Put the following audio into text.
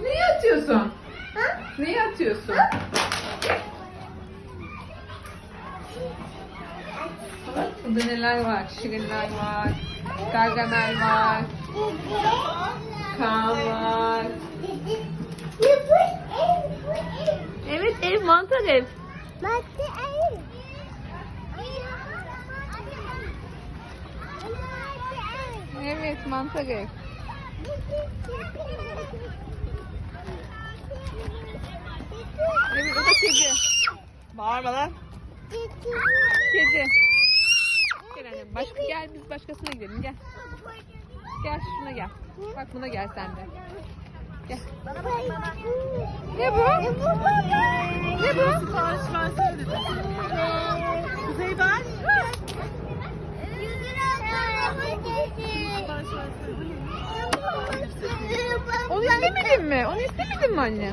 Neyi atıyorsun? Neyi atıyorsun? Bak burada neler var? Şirinler var. Gargamel var. Kaan var. Evet ev mantar ev. Evet mantar ev. Evet o da kedi. Bağırma lan. Kedi. Gel annem. Başka gel biz başkasına gidelim gel. Gel şuna gel. Bak buna gel sen de. Gel. Ne bu? Ne bu? Sipariş versene dedi. Kuzey ben. Onu istemedin mi? Onu istemedin mi anne?